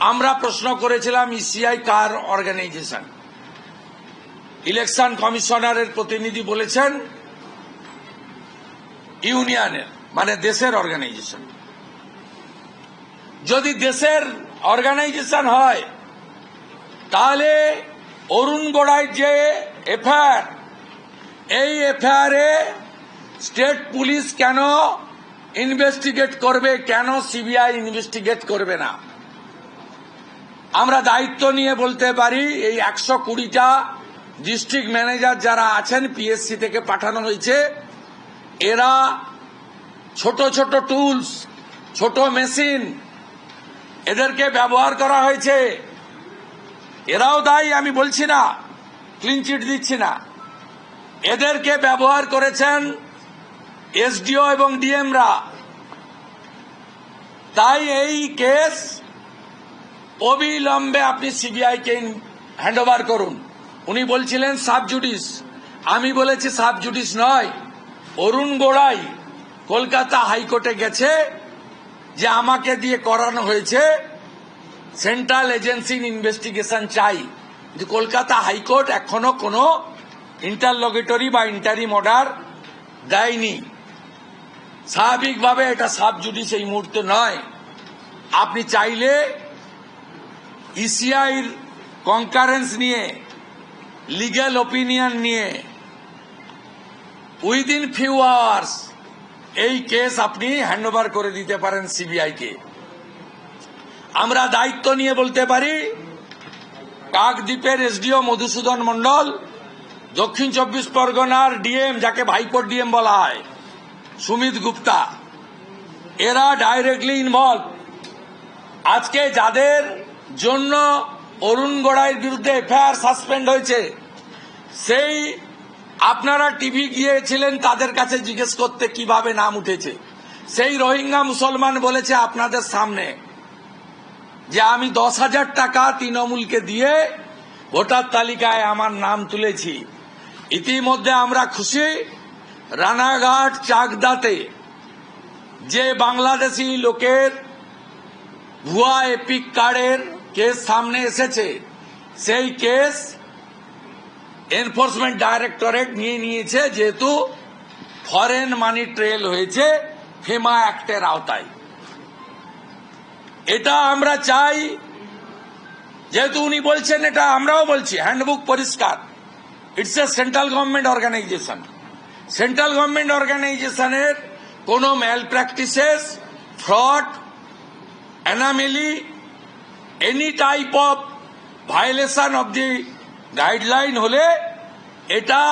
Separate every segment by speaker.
Speaker 1: আমরা প্রশ্ন করেছিলাম ইসিআই কার অর্গানাইজেশন ইলেকশন কমিশনারের প্রতিনিধি বলেছেন ইউনিয়নের মানে দেশের অর্গানাইজেশন যদি দেশের অর্গানাইজেশন হয়, তাহলে অরুণ গোড়াই যে এফআইআর, এই এফআইআরে স্টেট পুলিশ কেন ইনভেস্টিগেট করবে, কেন সিবিআই ইনভেস্টিগেট করবে না? আমরা দায়িত্ব নিয়ে বলতে পারি, এই একশো কুড়িটা ডিস্ট্রিক্ট ম্যানেজার যারা আছেন পিএসসি থেকে পাঠানো হয়েছে, এরা ছোট ছোট টুলস ছোট মেশিন এদেরকে ব্যবহার করা হয়েছে। এরাও দায়ী, আমি বলছি না ক্লিন চিট দিচ্ছি না। এদেরকে ব্যবহার করেছেন এসডিও এবং ডিএমরা তাই এই কেস অবিলম্বে আপনি সিবিআইকে হ্যান্ড ওভার করুন। উনি বলছিলেন, সাব জুডিস। আমি বলেছি, সাব জুডিস নয়। অরুণ গোড়াই কলকাতা হাইকোর্টে গেছে, যে আমাকে দিয়ে করানো হয়েছে। সেন্ট্রাল এজেন্সি ইনভেস্টিগেশন চাই। কিন্তু কলকাতা হাইকোর্ট এখনও কোনো ইন্টারলগেটরি বা ইন্টারিম অর্ডার দেয়নি। স্বাভাবিকভাবে এটা সাব জুডিস এই মুহূর্তে নয়। আপনি চাইলে ইসিআইর কনকারেন্স নিয়ে লিগ্যাল ওপিনিয়ন নিয়ে উইদিন ফিউ আওয়ার্স এই কেস আপনি হ্যান্ডওভার করে দিতে পারেন সিবিআইকে আমরা দায়িত্ব নিয়ে বলতে পারি, কাকদ্বীপের এসডিও মধুসূদন মণ্ডল, দক্ষিণ চব্বিশ পরগনার ডিএম যাকে ভাইপোর ডিএম বলা হয়, সুমিত গুপ্তা। এরা ডাইরেক্টলি ইনভলভ আজকে যাদের জন্য অরুণ গোড়াইয়ের বিরুদ্ধে এফআইআর সাসপেন্ড হয়েছে। সেই আপনারা টিভি গিয়েছিলেন, তাদের কাছে জিজ্ঞেস করতে কীভাবে নাম উঠেছে। সেই রোহিঙ্গা মুসলমান বলেছে আপনাদের সামনে যে আমি দশ হাজার টাকা তৃণমূলকে দিয়ে ভোটার তালিকায় আমার নাম তুলেছি। ইতিমধ্যে আমরা খুশি, রানাঘাট চাকদাতে যে বাংলাদেশি লোকের ভুয়া এপিক কার্ডের কেস সামনে এসেছে। সেই কেস এনফোর্সমেন্ট ডাইরেক্টরেট নিয়ে নিয়েছে, যেহেতু ফরেন মানি ট্রেল হয়েছে ফেমা অ্যাক্টের আওতায়। এটা আমরা চাই, যেহেতু উনি বলছেন, এটা আমরাও বলছি, হ্যান্ডবুক পরিষ্কার। It's a central government organisation central government অর্গানাইজেশনের কোনো malpractices fraud anomaly any type of violation of the guideline হলে এটা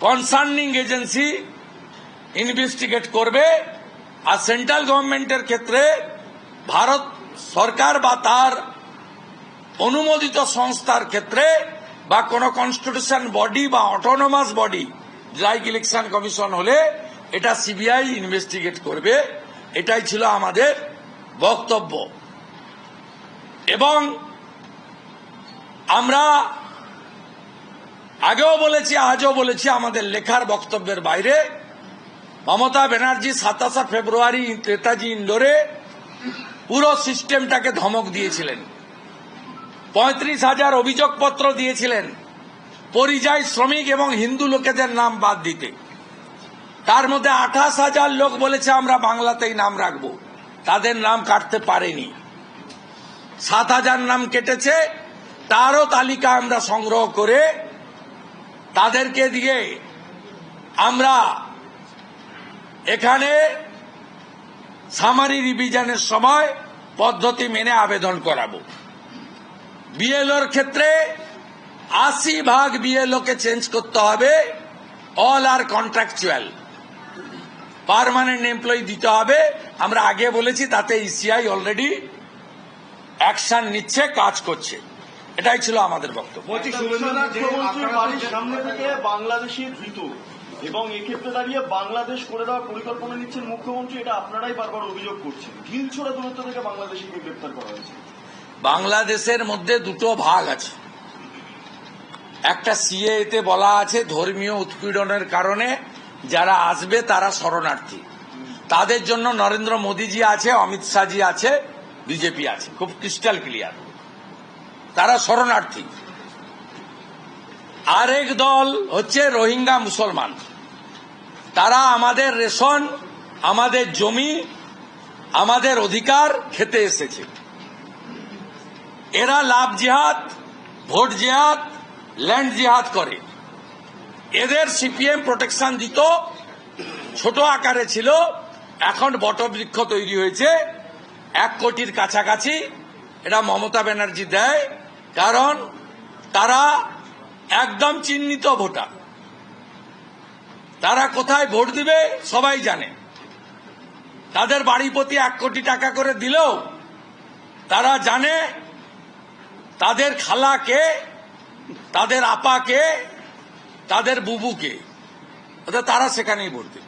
Speaker 1: কনসার্নিং এজেন্সি ইনভেস্টিগেট করবে। আর সেন্ট্রাল গভর্নমেন্টের ক্ষেত্রে ভারত সরকার বা তার অনুমোদিত সংস্থার ক্ষেত্রে বা কোন কনস্টিটিউশন বডি বা autonomous body like election commission হলে এটা সিবিআই ইনভেস্টিগেট করবে। এটাই ছিল আমাদের বক্তব্য। এবং আমরা আগেও বলেছি, আজও বলেছি আমাদের লেখার বক্তব্যের বাইরে। মমতা ব্যানার্জি সাতাশে ফেব্রুয়ারি নেতাজি ইন্ডোরে পুরো সিস্টেমটাকে ধমক দিয়েছিলেন। পঁয়ত্রিশ হাজার অভিযোগপত্র দিয়েছিলেন পরিযায়ী শ্রমিক এবং হিন্দু লোকেদের নাম বাদ দিতে। তার মধ্যে আঠাশ হাজার লোক বলেছে, আমরা বাংলাতেই নাম রাখব। তাদের নাম কাটতে পারেনি। সাত হাজার নাম কেটেছে, তারও তালিকা আমরা সংগ্রহ করে তাদেরকে দিয়ে আমরা এখানে সামারি রিভিশনের সময় পদ্ধতি মেনে আবেদন করাবো। বিএলওর ক্ষেত্রে আশি ভাগ বিএলও কে চেঞ্জ করতে হবে অল আর কন্ট্রাকচুয়াল পারমানেন্ট এমপ্লয়ি দিতে হবে, আমরা আগে বলেছি তাতে ইসিআই অলরেডি অ্যাকশন নিচ্ছে কাজ করছে। এটাই ছিল আমাদের বক্তব্য।
Speaker 2: বলছি
Speaker 3: মুখ্যমন্ত্রীর বাড়ির সামনে থেকে বাংলাদেশি ধৃত এবং এক্ষেত্রে দাঁড়িয়ে বাংলাদেশ করে দেওয়ার পরিকল্পনা নিচ্ছেন মুখ্যমন্ত্রী এটা আপনারাই বারবার অভিযোগ করছেন। ঢিল ছোড়া দূরত্ব থেকে বাংলাদেশিকে গ্রেপ্তার করা হয়েছে।
Speaker 1: বাংলাদেশের মধ্যে দুটো ভাগ আছে। একটা সিএতে বলা আছে ধর্মীয় উৎপীড়নের কারণে যারা আসবে তারা শরণার্থী। তাদের জন্য নরেন্দ্র মোদীজি আছে অমিত শাহজি আছে বিজেপি আছে, খুব ক্রিস্টাল ক্লিয়ার তারা শরণার্থী। আরেক দল হচ্ছে রোহিঙ্গা মুসলমান। তারা আমাদের রেশন, আমাদের জমি, আমাদের অধিকার খেতে এসেছে। এরা লাভ জিহাদ, ভোট জিহাদ, ল্যান্ড জিহাদ করে। এদের সিপিএম প্রোটেকশন দিত, ছোট আকারে ছিল, এখন বটবৃক্ষ তৈরি হয়েছে। এক কোটির কাছাকাছি এটা মমতা ব্যানার্জি দেয়, কারণ তারা একদম চিহ্নিত ভোটার। তারা কোথায় ভোট দিবে সবাই জানে। তাদের বাড়ি প্রতি এক কোটি টাকা করে দিলেও তারা জানে তাদের খালাকে তাদের আপাকে তাদের বুবুকে অর্থাৎ তারা সেখানেই ভোট দেবে।